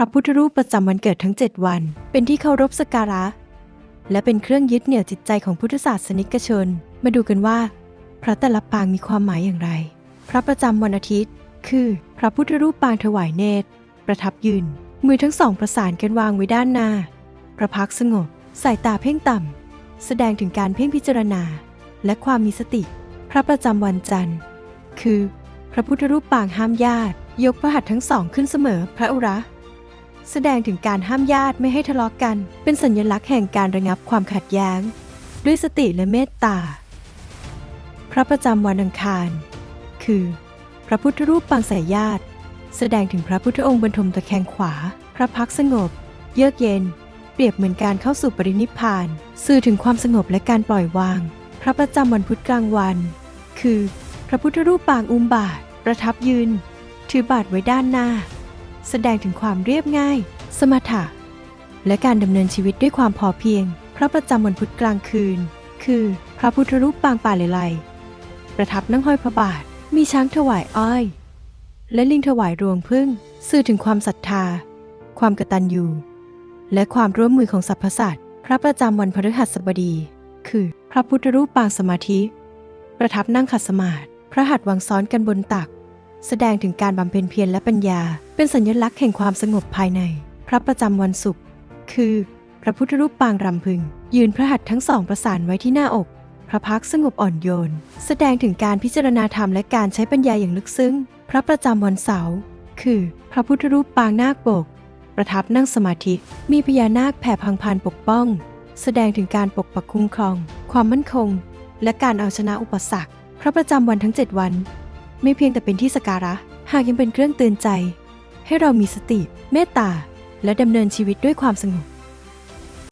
พระพุทธรูปประจำวันเกิดทั้ง 7 วัน เป็นที่เคารพสักการะ และเป็นเครื่องยึดเหนี่ยวจิตใจของพุทธศาสนิกชน มาดูกันว่า พระแต่ละปางมีความหมายอย่างไร พระประจำวันอาทิตย์ คือ พระพุทธรูปปางถวายเนตร ประทับยืน มือทั้งสองประสานกันวางไว้ด้านหน้าประพักสงบ สายตาเพ่งต่ำ แสดงถึงการเพ่งพิจารณา และความมีสติ พระประจำวันจันทร์ คือ พระพุทธรูปปางห้ามญาติ ยกพระหัตถ์ทั้งสองขึ้นเสมอพระอุระ แสดงถึงการห้ามญาติไม่ให้ทะเลาะกกัน เป็นสัญลักษณ์แห่งการระงับความขัดแย้ง ด้วยสติและเมตตา พระประจำวันอังคาร คือ พระพุทธรูปปางสายญาติ แสดงถึงพระพุทธองค์บรรทมตะแคงขวา พระพักสงบ เยือกเย็น เปรียบเหมือนการเข้าสู่ปรินิพพาน สื่อถึงความสงบและการปล่อยวาง พระประจำวันพุธกลางวัน คือ พระพุทธรูปปางอุมบาทประทับยืน ถือบาทไว้ด้านหน้า แสดงถึงความเรียบง่าย สมถะ และการดำเนินชีวิตด้วยความพอเพียง พระประจำวันพุธกลางคืน คือ พระพุทธรูปปางป่าเลไลประทับนั่งห้อยพระบาท มีช้างถวายอ้อย และลิงถวายรวงพึ่ง สื่อถึงความศรัทธา ความกตัญญูและความร่วมมือของสรรพสัตว์พระประจำวันพฤหัสบดี คือ พระพุทธรูปปางสมาธิ ประทับนั่งขัดสมาธิพระหัตถ์วางซ้อนกันบนตัก แสดงถึงการบำเพ็ญเพียรและปัญญา เป็นสัญลักษณ์แห่งความสงบภายใน พระประจำวันศุกร์คือ พระพุทธรูปปางรำพึง ยืนพระหัตถ์ทั้งสองประสานไว้ที่หน้าอก พระพักสงบอ่อนโยน แสดงถึงการพิจารณาธรรมและการใช้ปัญญาอย่างลึกซึ้ง พระประจำวันเสาร์คือ พระพุทธรูปปางนาคปก ประทับนั่งสมาธิมีพญานาคแผ่พังพานปกป้อง แสดงถึงการปกปักคุ้มครอง ความมั่นคง และการเอาชนะอุปสรรค พระประจำวันทั้ง 7 วัน ไม่เพียงแต่เป็นที่สการะ หากยังเป็นเครื่องเตือนใจ ให้เรามีสติ เมตตา และดำเนินชีวิตด้วยความสงบ